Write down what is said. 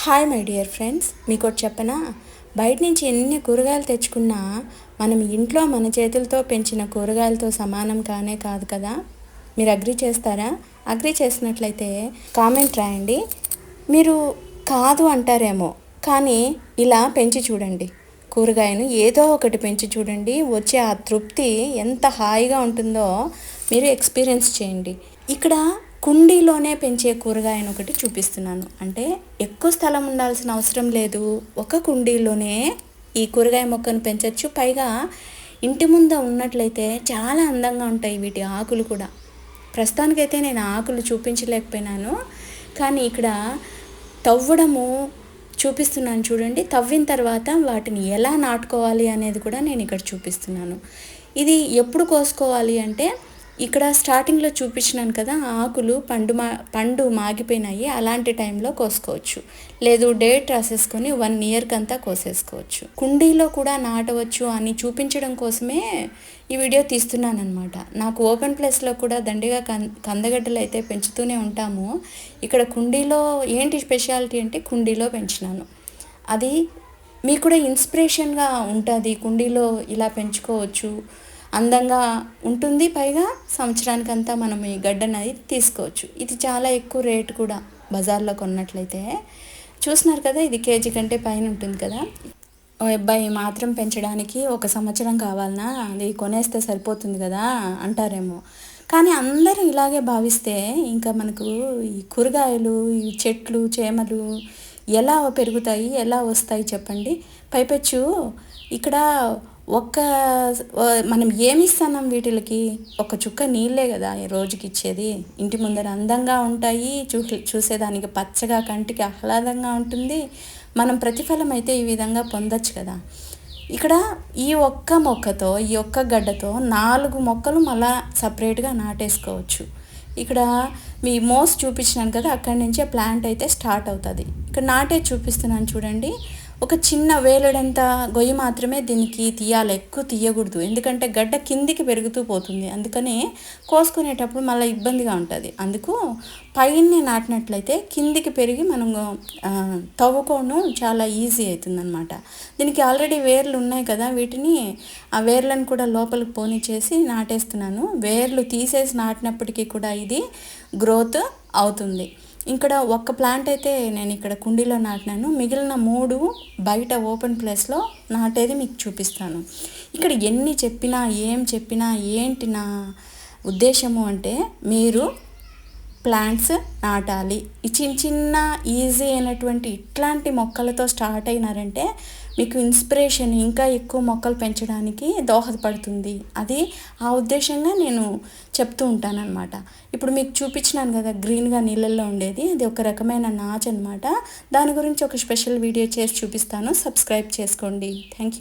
Hi my dear friends మీకు ఒకటి చెప్పనా? బయట నుంచి ఎన్ని కూరగాయలు తెచ్చుకున్నా మనం ఇంట్లో మన చేతులతో పెంచిన కూరగాయలతో సమానం కానే కాదు కదా? మీరు అగ్రి చేస్తారా? అగ్రి చేసినట్లయితే కామెంట్ రాయండి. మీరు కాదు అంటారేమో కానీ ఇలా పెంచి చూడండి. కూరగాయను ఏదో ఒకటి పెంచి చూడండి. వచ్చే ఆ తృప్తి ఎంత హాయిగా ఉంటుందో మీరు ఎక్స్పీరియన్స్ చేయండి. ఇక్కడ కుండీలోనే పెంచే కూరగాయను ఒకటి చూపిస్తున్నాను. అంటే ఎక్కువ స్థలం ఉండాల్సిన అవసరం లేదు. ఒక కుండీలోనే ఈ కూరగాయ మొక్కను పెంచవచ్చు పైగా ఇంటి ముందు ఉన్నట్లయితే చాలా అందంగా ఉంటాయి వీటి ఆకులు కూడా. ప్రస్తుతానికైతే నేను ఆకులు చూపించలేకపోయినాను. కానీ ఇక్కడ తవ్వడము చూపిస్తున్నాను చూడండి. తవ్విన తర్వాత వాటిని ఎలా నాటుకోవాలి అనేది కూడా నేను ఇక్కడ చూపిస్తున్నాను. ఇది ఎప్పుడు కోసుకోవాలి అంటే ఇక్కడ స్టార్టింగ్లో చూపించినాను కదా ఆకులు పండు మా పండు మాగిపోయినాయి. అలాంటి టైంలో కోసుకోవచ్చు. లేదు డేట్ రాసేసుకొని వన్ ఇయర్కి అంతా కోసేసుకోవచ్చు. కుండీలో కూడా నాటవచ్చు అని చూపించడం కోసమే ఈ వీడియో తీస్తున్నాను అనమాట నాకు ఓపెన్ ప్లేస్లో కూడా దండిగా కం కందగడ్డలు అయితే పెంచుతూనే ఉంటాము. ఇక్కడ కుండీలో ఏంటి స్పెషాలిటీ అంటే కుండీలో పెంచినాను. అది మీకు కూడా ఇన్స్పిరేషన్గా ఉంటుంది. కుండీలో ఇలా పెంచుకోవచ్చు. అందంగా ఉంటుంది. పైగా సంవత్సరానికంతా మనం ఈ గడ్డనది తీసుకోవచ్చు. ఇది చాలా ఎక్కువ రేటు కూడా బజార్లో కొన్నట్లయితే. చూస్తున్నారు కదా ఇది కేజీ కంటే పైన ఉంటుంది కదా. ఓ అబ్బాయి మాత్రం పెంచడానికి ఒక సంవత్సరం కావాలన్నా అది కొనేస్తే సరిపోతుంది కదా అంటారేమో. కానీ అందరూ ఇలాగే భావిస్తే ఇంకా మనకు ఈ కూరగాయలు ఈ చెట్లు చేమలు ఎలా పెరుగుతాయి ఎలా వస్తాయి చెప్పండి? పైపెచ్చు. ఇక్కడ ఒక్క మనం ఏమి ఇస్తాం వీటికి ఒక చుక్క నీళ్ళే కదా రోజుకి ఇచ్చేది. ఇంటి ముందర అందంగా ఉంటాయి చూ చూసేదానికి పచ్చగా కంటికి ఆహ్లాదంగా ఉంటుంది. మనం ప్రతిఫలం అయితే ఈ విధంగా పొందొచ్చు కదా. ఇక్కడ ఈ ఒక్క మొక్కతో ఈ ఒక్క గడ్డతో నాలుగు మొక్కలు మళ్ళా సపరేట్గా నాటేసుకోవచ్చు. ఇక్కడ మీ మోస్ చూపించినాను కదా అక్కడి నుంచే ప్లాంట్ అయితే స్టార్ట్ అవుతుంది. ఇక్కడ నాటే చూపిస్తున్నాను చూడండి. ఒక చిన్న వేలడంత గొయ్యి మాత్రమే దీనికి తీయాలి ఎక్కువ తీయకూడదు. ఎందుకంటే గడ్డ కిందికి పెరుగుతూ పోతుంది. అందుకనే కోసుకునేటప్పుడు మళ్ళీ ఇబ్బందిగా ఉంటుంది. అందుకు పైన నాటినట్లయితే కిందికి పెరిగి మనం తవ్వుకోవడం చాలా ఈజీ అవుతుందన్నమాట దీనికి ఆల్రెడీ వేర్లు ఉన్నాయి కదా వీటిని ఆ వేర్లను కూడా లోపలికి పోని చేసి నాటేస్తున్నాను. వేర్లు తీసేసి నాటినప్పటికీ కూడా ఇది గ్రోత్ అవుతుంది. ఇక్కడ ఒక్క ప్లాంట్ అయితే నేను ఇక్కడ కుండీలో నాటినాను. మిగిలిన మూడు బయట ఓపెన్ ప్లేస్లో నాటేది మీకు చూపిస్తాను. ఇక్కడ ఎన్ని చెప్పినా ఏం చెప్పినా ఏంటి నా ఉద్దేశము అంటే మీరు ప్లాంట్స్ నాటాలి. ఈ చిన్న చిన్న ఈజీ అయినటువంటి ఇట్లాంటి మొక్కలతో స్టార్ట్ అయినారంటే మీకు ఇన్స్పిరేషన్ ఇంకా ఎక్కువ మొక్కలు పెంచడానికి దోహదపడుతుంది. అది ఆ ఉద్దేశంగా నేను చెప్తూ ఉంటానన్నమాట. ఇప్పుడు మీకు చూపించినాను కదా గ్రీన్గా నీళ్ళల్లో ఉండేది. అది ఒక రకమైన నాచ్ అనమాట దాని గురించి ఒక స్పెషల్ వీడియో చేసి చూపిస్తాను. సబ్స్క్రైబ్ చేసుకోండి. Thank you